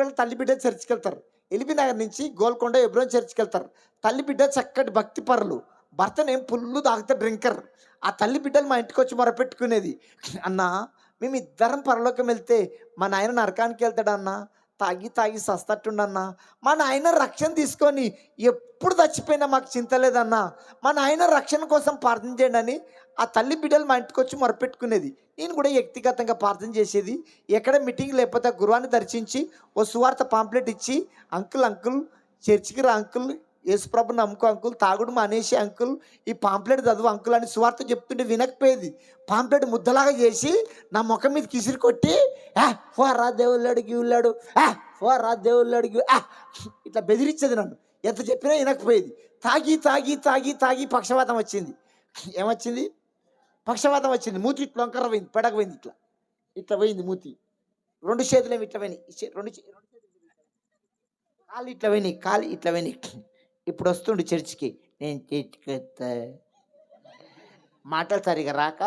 వెళ్ళి తల్లి బిడ్డ చర్చికి వెళ్తారు ఎలిబి నగర్ నుంచి గోల్కొండ ఎబ్రోన్ చర్చికి వెళ్తారు తల్లి బిడ్డ చక్కటి భక్తి పరులు. భర్తనేం పుల్లు తాగితే డ్రింకర్. ఆ తల్లి బిడ్డలు మా ఇంటికి వచ్చి మొరపెట్టుకునేది. అన్నా మేము ఇద్దరం పరలోకం వెళ్తే మా నాయన నరకానికి వెళ్తాడన్నా తాగి తాగి సస్తట్టుండన్నా మా నాయన రక్షణ తీసుకొని ఎప్పుడు చచ్చిపోయినా మాకు చింత లేదన్నా. మా నాయన రక్షణ కోసం ప్రార్థన చేయండి అని ఆ తల్లి బిడ్డలు మా ఇంటికి వచ్చి మొరపెట్టుకునేది. నేను కూడా వ్యక్తిగతంగా ప్రార్థన చేసేది. ఎక్కడ మీటింగ్ లేకపోతే గురువాన్ని దర్శించి ఓ సువార్త పాంప్లెట్ ఇచ్చి అంకుల్ అంకుల్ చర్చికి రా అంకుల్ యేసుప్రభు నమ్ముకో అంకుల్. తాగుడు మానేసి అంకుల్. ఈ పాంప్లెట్ చదువు అంకుల్ అని సువార్త చెప్తుంటే వినకపోయేది. పాంప్లెట్ ముద్దలాగా చేసి నా ముఖం మీద కిసిరి కొట్టి "ఆ, ఫో రా దేవుళ్ళాడు గివుళ్ళాడు ఆ, ఫో రా దేవుళ్ళాడు అడిగి. ఆ" ఇట్లా బెదిరించేది నన్ను. ఎంత చెప్పినా వినకపోయేది. తాగి తాగి తాగి తాగి పక్షవాతం వచ్చింది. ఏమొచ్చింది? పక్షవాతం వచ్చింది. మూతి ఇట్లా వంకర పోయింది పెడక పోయింది ఇట్లా. ఇట్లా పోయింది మూతి. రెండు చేతులు ఏమి ఇట్లా పోయినాయి. రెండు చే- రెండు చేతులు. కాలు ఇట్లా పోయినాయి కాలు ఇట్లా పోయినాయి. ఇప్పుడు వస్తుండు చర్చికి. నేను చర్చికి మాటలు సరిగా రాక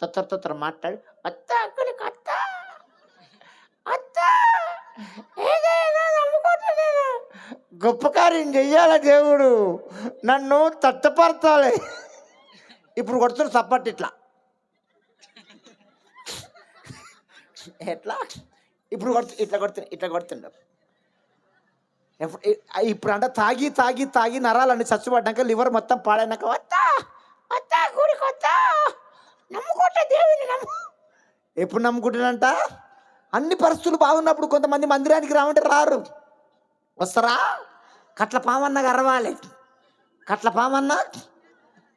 తొత్తర తొత్తర మాట్లాడు. అత్త అక్కడికి అత్త అత్త గొప్ప కార్యం చెయ్యాల దేవుడు? నన్ను తట్టపరచాలి. ఇప్పుడు కొడుతున్న సప్పట్టు ఇట్లా. ఎట్లా? ఇప్పుడు కొడుతు ఇట్లా కొడుతుంది ఇట్లా కొడుతుండవు ఇప్పుడు అంటే తాగి తాగి తాగి నరాలన్నీ చచ్చిపడ్డాక లివర్ మొత్తం పాడైనాక వత్తా వత్తా గుడికి వస్తా నమ్ముకుంటా దేవుని నమ్ము. ఎప్పుడు నమ్ముకుంటానంట అన్ని పరిస్థితులు బాగున్నప్పుడు కొంతమంది మందిరానికి రావంటే రారు. వస్తారా? కట్ల పామన్నా అరవాలి. కట్ల పామన్నా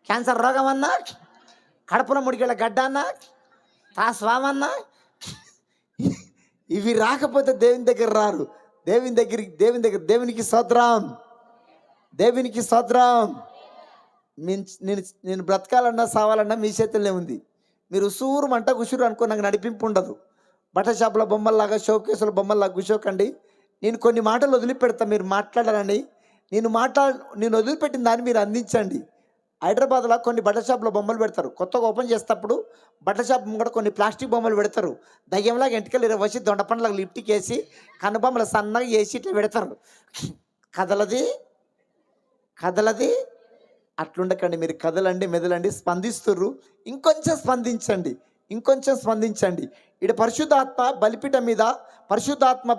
క్యాన్సర్ రోగం అన్నా కడుపున ముడిగల గడ్డ అన్నా తా స్వామన్నా ఇవి రాకపోతే దేవుని దగ్గర రారు. దేవుని దగ్గరికి దేవుని దగ్గర దేవునికి సోద్రాం. దేవునికి సోద్రాం. నేను నేను బ్రతకాలన్నా సావాలన్నా మీ చేతుల్లో ఉంది. మీరు సూరు మంట కుసురు అనుకో నాకు నడిపింపు ఉండదు. బట్టల షాపుల బొమ్మల్లాగా షోకేసుల బొమ్మల్లాగా కూర్చోకండి. నేను కొన్ని మాటలు వదిలిపెడతా మీరు మాట్లాడాలని. నేను మాట్లా నేను వదిలిపెట్టిన దాన్ని మీరు అందించండి. హైదరాబాద్లో కొన్ని బట్టల షాపులో బొమ్మలు పెడతారు. కొత్తగా ఓపెన్ చేసేటప్పుడు బట్టల షాప్ కూడా కొన్ని ప్లాస్టిక్ బొమ్మలు పెడతారు. దయ్యంలాగా ఎంటికలు వచ్చి దొండపండ్లకు లిఫ్ట్కి వేసి కనుబొమ్మలు సన్నగా వేసి ఇట్లా పెడతారు. కదలది కదలది అట్లుండకండి మీరు కదలండి మెదలండి స్పందిస్తుర్రు. ఇంకొంచెం స్పందించండి ఇంకొంచెం స్పందించండి. ఇక్కడ పరిశుద్ధాత్మ బలిపీఠం మీద పరిశుద్ధాత్మ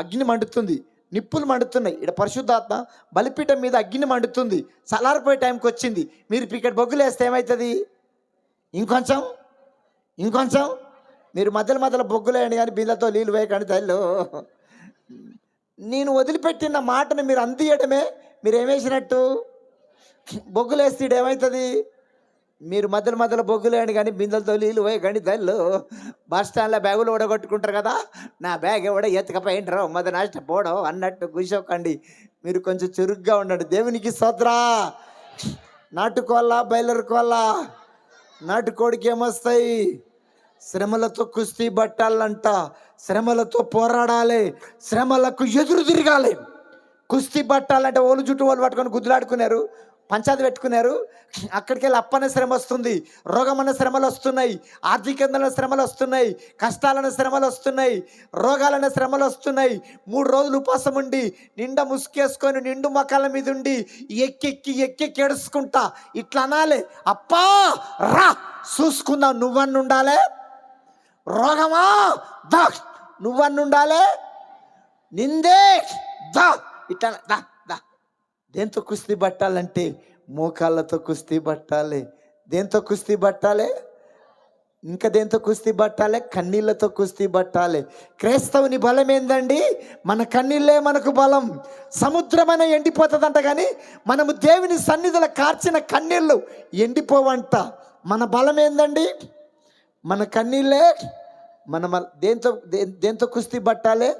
అగ్ని మండుతుంది. నిప్పులు మండుతున్నాయి. ఇక్కడ పరిశుద్ధాత్మ బలిపీఠం మీద అగ్గిని మండుతుంది. చల్లారిపోయే టైంకి వచ్చింది. మీరు ఇక్కడ బొగ్గులు వేస్తే ఏమవుతుంది ఇంకొంచెం ఇంకొంచెం. మీరు మధ్యలో మధ్యలో బొగ్గులేయండి కానీ బిళ్ళతో నీళ్ళు వేయకండి తల్లు. నేను వదిలిపెట్టిన మాటను మీరు అందియడమే మీరు ఏమేసినట్టు బొగ్గులు వేస్తే ఏమవుతుంది మీరు మధ్యలో మధ్యలో బొగ్గులేండి కానీ బిందెలతో నీళ్ళు పోయకండి తల్లు. బస్ స్టాండ్లో బ్యాగులు ఓడగొట్టుకుంటారు కదా. నా బ్యాగ్ ఎవడ ఎత్తకపోయింటారో మొదటి నాష్ట పోవడం అన్నట్టు కూర్చోకండి. మీరు కొంచెం చురుగ్గా ఉండండి. దేవునికి సోద్రా నాటుకోవాలా బయలురుకోవాలా నాటుకోడికి ఏమొస్తాయి? శ్రమలతో కుస్తీ పట్టాలంట. శ్రమలతో పోరాడాలి. శ్రమలకు ఎదురు తిరగాలి. కుస్తీ పట్టాలంటే ఓలు చుట్టూ వాళ్ళు పట్టుకొని గుద్దులాడుకున్నారు. పంచాది పెట్టుకున్నారు. అక్కడికి వెళ్ళి అప్పన శ్రమ వస్తుంది. రోగమన్న శ్రమలు వస్తున్నాయి. ఆర్థికంగా శ్రమలు వస్తున్నాయి. కష్టాలన్న శ్రమలు వస్తున్నాయి. రోగాలన్న శ్రమలు వస్తున్నాయి. మూడు రోజులు ఉపవాసం ఉండి నిండా ముసుకేసుకొని నిండు మొక్కల మీద ఉండి ఎక్కెక్కి ఎక్కెక్కి ఏడుచుకుంటా. ఇట్లా అనాలి. అప్పా! రా! చూసుకుందాం. నువ్వన్న ఉండాలి? రోగమా? దా! నువ్వన్న ఉండాలి? నిందే! దా! ఇట్లా దా! దేంతో కుస్తీ పట్టాలంటే? మోకాళ్ళతో కుస్తీ పట్టాలి. దేంతో కుస్తీ పట్టాలి? ఇంకా దేంతో కుస్తీ పట్టాలి? కన్నీళ్ళతో కుస్తీ పట్టాలి. క్రైస్తవుని బలం ఏందండి మన కన్నీళ్ళే మనకు బలం. సముద్రమైన ఎండిపోతుందంట కానీ మనము దేవుని సన్నిధిలో కార్చిన కన్నీళ్ళు ఎండిపోవంట. మన బలం ఏందండి మన కన్నీళ్ళే మన దేంతో దే- దేంతో కుస్తీ పట్టాలి?